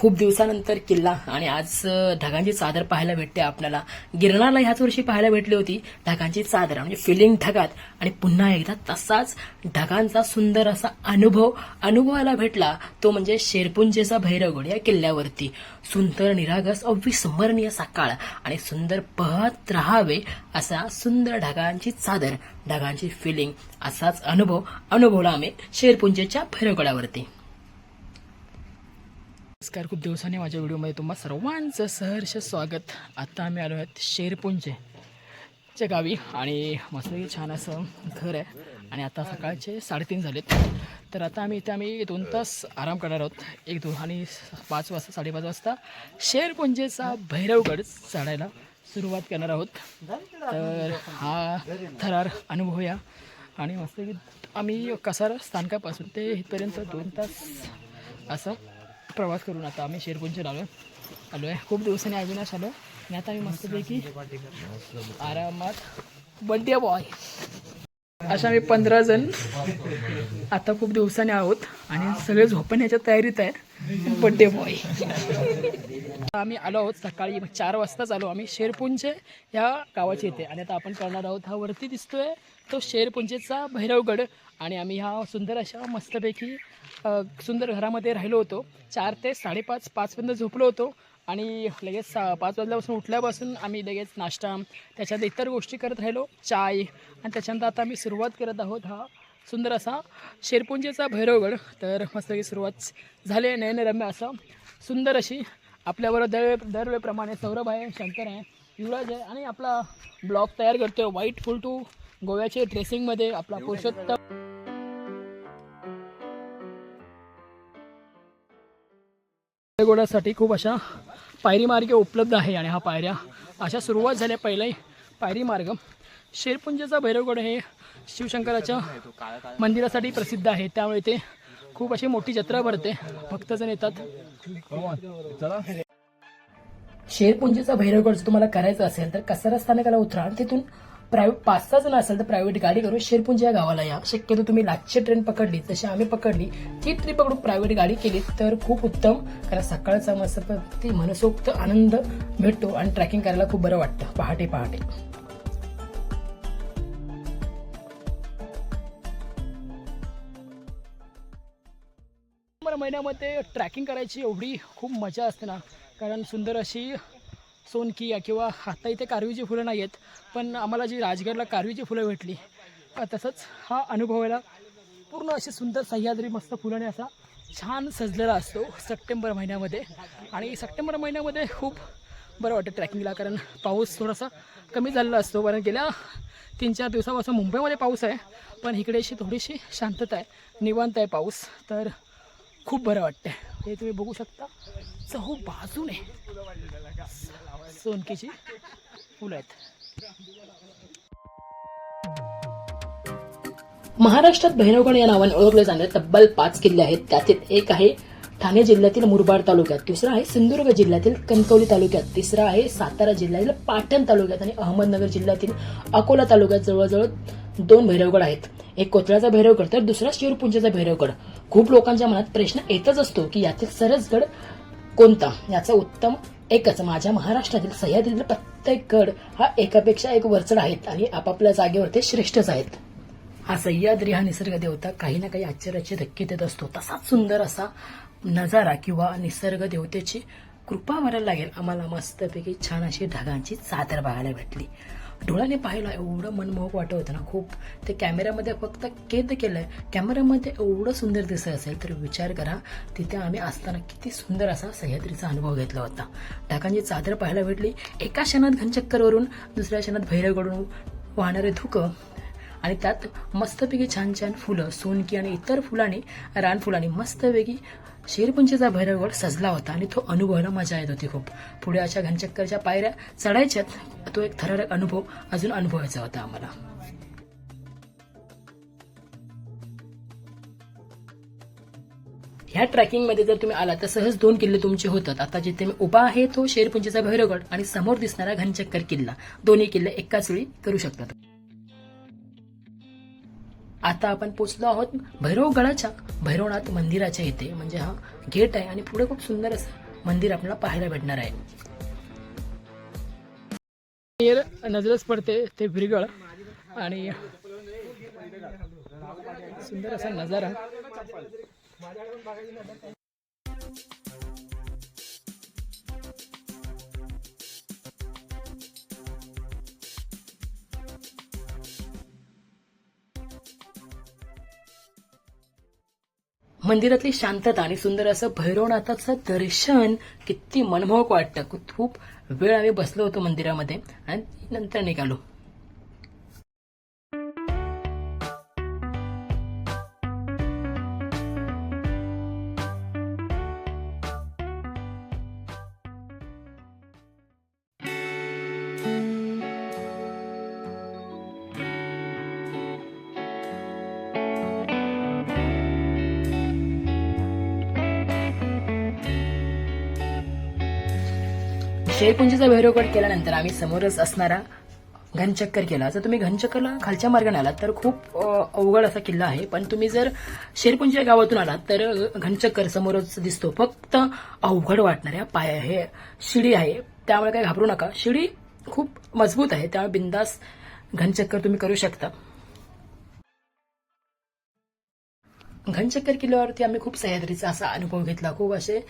खूप दिवसानंतर किल्ला आणि आज ढगांची चादर पाहायला भेटते आपल्याला. गिरणाला ह्याच वर्षी पाहायला भेटली होती. ढगांची चादर म्हणजे फिलिंग ढगात. आणि पुन्हा एकदा तसाच ढगांचा सुंदर असा अनुभव अनुभवायला भेटला. तो म्हणजे शेरपुंजेचा भैरवगड या किल्ल्यावरती. सुंदर निरागस अविस्मरणीय सकाळ आणि सुंदर पहत राहावे असा सुंदर ढगांची चादर ढगांची फिलिंग असाच अनुभव अनुभवला आम्ही शेरपुंजेच्या भैरवगडावरती. नमस्कार खूप दिवसांनी माझ्या व्हिडिओमध्ये तुम्हा सर्वांचं सहर्ष स्वागत. आत्ता आम्ही आलो आहोत शेरपुंजे च्या गावी आणि मस्त छान असं घर आहे. आणि आता सकाळचे साडेतीन झालेत. तर आता आम्ही इथे आम्ही दोन तास आराम करणार आहोत. एक दोन आणि पाच वाजता साडेपाच वाजता शेरपुंजेचा भैरवगड चढायला सुरुवात करणार आहोत. तर हा थरार अनुभवूया आणि मस्त आम्ही कसार स्थानकापासून ते इथपर्यंत दोन तास असं प्रवास करून आता आम्ही शेरकुंचे आलो आलो आहे खूप दिवसांनी अविनाश आलो आणि आता आम्ही मस्तपैकी आरामात बड्डे बॉय अशा आम्ही पंधरा जण आता खूप दिवसाने आहोत. आणि सगळे झोपण्याच्या तयारीत आहे बड्डे बॉय आम्ही आलो आहोत सकाळी चार वाजताच आलो. आम्ही शेरपुंचे या गावाचे येते आणि आता आपण करणार आहोत हा वरती दिसतोय. तो शेरपुंजेचा भैरवगड आणि आम्ही ह्या सुंदर अशा मस्तपैकी सुंदर घरामध्ये राहिलो होतो. चार ते साडेपाच पाचपर्यंत झोपलो होतो आणि लगेच सा पाच वाजल्यापासून उठल्यापासून आम्ही लगेच नाश्ता त्याच्यात इतर गोष्टी करत राहिलो चाय आणि त्याच्यानंतर आता आम्ही सुरुवात करत आहोत हा सुंदर असा शेरपुंजेचा भैरवगड. तर मस्तपैकी सुरुवात झाली आहे नयनरम्य असं सुंदर अशी आपल्याबरोबर दरवे दरवेळेप्रमाणे सौरभ आहे शंकर आहे युवराज आहे आणि आपला ब्लॉग तयार करतोय व्हाईट फुल टू गोव्याचे ड्रेसिंगमध्ये आपला पुरुषोत्तम गोडासाठी खूप अशा पायरी मार्ग उपलब्ध आहे आणि हा पायऱ्या अशा सुरुवात झाल्या पहिलाही पायरी मार्ग. शेरपुंजेचा भैरवगड हे शिवशंकराच्या मंदिरासाठी प्रसिद्ध आहे. त्यामुळे ते खूप अशी मोठी जत्रा भरते. भक्तजण येतात. शेरपुंजीचा भैरवगड जर तुम्हाला करायचा असेल तर कसारा स्थानकाला उतरा आणि तिथून प्रायव्हेट पाच सहा जण असेल तर प्रायव्हेट गाडी करून शेरपुंजी या गावाला या. शक्यतो तुम्ही लाचची ट्रेन पकडली जशी आम्ही पकडली. ती ट्रिप पकडून प्रायव्हेट गाडी केली तर खूप उत्तम. कारण सकाळचा मस्त ती मनसोक्त आनंद भेटतो आणि ट्रॅकिंग करायला खूप बरं वाटतं. पहाटे पहाटे. महिन्यामध्ये ट्रॅकिंग करायची एवढी खूप मजा असते ना. कारण सुंदर अशी सोनकिया किंवा आता इथे कारवीची फुलं नाही आहेत पण आम्हाला जी राजगडला कारवीची फुलं भेटली तसंच हा अनुभवायला पूर्ण अशी सुंदर सह्याद्री मस्त फुलाने असा छान सजलेला असतो सप्टेंबर महिन्यामध्ये. आणि सप्टेंबर महिन्यामध्ये खूप बरं वाटतं ट्रॅकिंगला कारण पाऊस थोडासा कमी झालेला असतो कारण गेल्या तीन चार दिवसापासून मुंबईमध्ये पाऊस आहे पण इकडे अशी थोडीशी शांतता आहे निवांत आहे पाऊस तर खूप बरं वाटतं हे तुम्ही बघू शकता चहू बाजूने सोनकीची फुलं आहेत. महाराष्ट्रात भैरवगड या नावाने ओळखले जाणारे तब्बल पाच किल्ले आहेत. त्यातील एक आहे ठाणे जिल्ह्यातील मुरबाड तालुक्यात दुसरा आहे सिंधुदुर्ग जिल्ह्यातील कणकवली तालुक्यात तिसरा आहे सातारा जिल्ह्यातील पाटण तालुक्यात आणि अहमदनगर जिल्ह्यातील अकोला तालुक्यात. जवळजवळ दोन भैरवगड आहेत. एक कोथळ्याचा भैरवगड तर दुसरा शिवपुंजाचा भैरवगड. खूप लोकांच्या मनात प्रश्न येतच असतो की यातील सरसगड कोणता? याचं उत्तम एकच. माझ्या महाराष्ट्रातील सह्याद्रीतील प्रत्येक गड हा एकापेक्षा एक वरचढ आहेत आणि आपापल्या जागेवर ते श्रेष्ठच आहेत. हा सह्याद्री हा निसर्ग देवता काही ना काही आश्चर्याचे धक्के देत असतो. तसाच सुंदर असा नजारा किंवा निसर्ग देवतेची कृपा मारायला लागेल. आम्हाला मस्तपैकी छान अशी ढगांची चादर बघायला भेटली. डोळ्याने पाहिला एवढं मनमोहक वाटत होतं ना खूप. ते कॅमेऱ्यामध्ये फक्त केदं केलं आहे कॅमेऱ्यामध्ये एवढं सुंदर दिसत असेल तर विचार करा तिथे आम्ही असताना किती सुंदर असा सह्याद्रीचा अनुभव घेतला होता. ढाकांची चादर पाहायला भेटली एका क्षणात घनचक्करवरून दुसऱ्या क्षणात भैरवकडून वाहणारे धुकं आणि त्यात मस्तपैकी छान छान फुलं सोनकी आणि इतर फुलांनी रानफुलांनी मस्तपैकी शेरपुंजीचा भैरवगड सजला होता आणि तो अनुभवायला मजा येत होती खूप. पुढे अशा घनचक्करच्या पायऱ्या चढायच्यात तो एक थरारक अनुभव अजून अनुभवायचा होता आम्हाला. ह्या ट्रॅकिंगमध्ये जर तुम्ही आला तर सहज दोन किल्ले तुमचे होतात. आता जिथे मी उभा आहे तो शेरपुंजीचा भैरवगड आणि समोर दिसणारा घनचक्कर किल्ला. दोन्ही किल्ले एकाच वेळी करू शकतात आता आपण पोचलो आहोत भैरवगडाच्या भैरवनाथ मंदिराच्या इथे. म्हणजे हा गेट आहे आणि पुढे खूप सुंदर असं मंदिर आपल्याला पाहायला भेटणार आहे. नजरच पडते ते विरगळ आणि सुंदर असा नजारा. मंदिरातली शांतता आणि सुंदर असं भैरवनाथाचं दर्शन किती मनमोहक वाटतं. खूप वेळ आम्ही बसलो होतो मंदिरामध्ये आणि नंतर निघालो. शेरपुंजीचा भैरवगड केल्यानंतर आम्ही समोरच असणारा घनचक्कर केला. जर तुम्ही घनचक्करला खालच्या मार्गाने आलात तर खूप अवघड असा किल्ला आहे. पण तुम्ही जर शेरपुंजी या गावातून आलात तर घनचक्कर समोरच दिसतो. फक्त अवघड वाटणाऱ्या पाय हे शिडी आहे. त्यामुळे काही घाबरू नका. शिडी खूप मजबूत आहे. त्यामुळे बिंदास घनचक्कर तुम्ही करू शकता. घनचक्कर किल्ल्यावरती आम्ही खूप सह्याद्रीचा असा अनुभव घेतला. खूप असे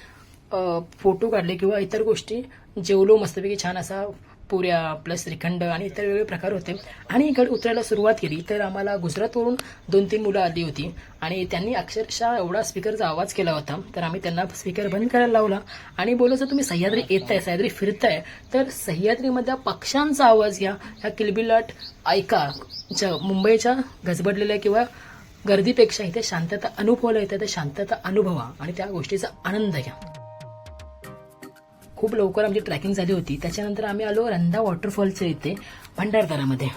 फोटो काढले किंवा इतर गोष्टी जेवलो मस्तपैकी छान असा पुऱ्या प्लस श्रीखंड आणि इतर वेगवेगळे प्रकार होते. आणि इकडे उतरायला सुरुवात केली तर आम्हाला गुजरातवरून दोन तीन मुलं आली होती. आणि त्यांनी अक्षरशः एवढा स्पीकरचा आवाज केला होता तर आम्ही त्यांना स्पीकर बंद करायला लावला. आणि बोललो जर तुम्ही सह्याद्री येत आहे सह्याद्री फिरताय तर सह्याद्रीमधल्या पक्ष्यांचा आवाज घ्या. ह्या किलबिलाट ऐका. ज- मुंबईच्या गजबडलेल्या किंवा गर्दीपेक्षा इथे शांतता अनुभवला येते तर शांतता अनुभवा आणि त्या गोष्टीचा आनंद घ्या. खूप लवकर आमची ट्रॅकिंग झाली होती. त्याच्यानंतर आम्ही आलो रंधा वॉटरफॉलच्या इथे भंडारदारामध्ये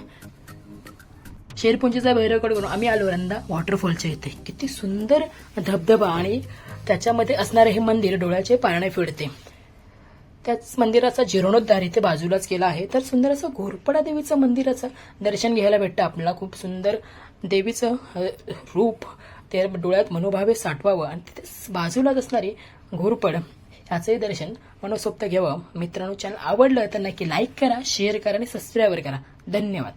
शेरपुंजीचा भैरवकड करून आम्ही आलो रंधा वॉटरफॉलच्या इथे. किती सुंदर धबधबा आणि त्याच्यामध्ये असणारे हे मंदिर डोळ्याचे पारणे फिरते. त्याच मंदिराचा जीर्णोद्धार इथे बाजूलाच केला आहे. तर सुंदर असं घोरपडा देवीचं मंदिराचं दर्शन घ्यायला भेटतं. आपल्याला खूप सुंदर देवीचं रूप त्या डोळ्यात मनोभावे साठवावं. आणि तिथे बाजूलाच असणारी घोरपड. याचंही दर्शन मनसोक्त घ्यावं. मित्रांनो चॅनल आवडलं तर नक्की लाईक करा शेअर करा आणि सबस्क्राईबर करा. धन्यवाद.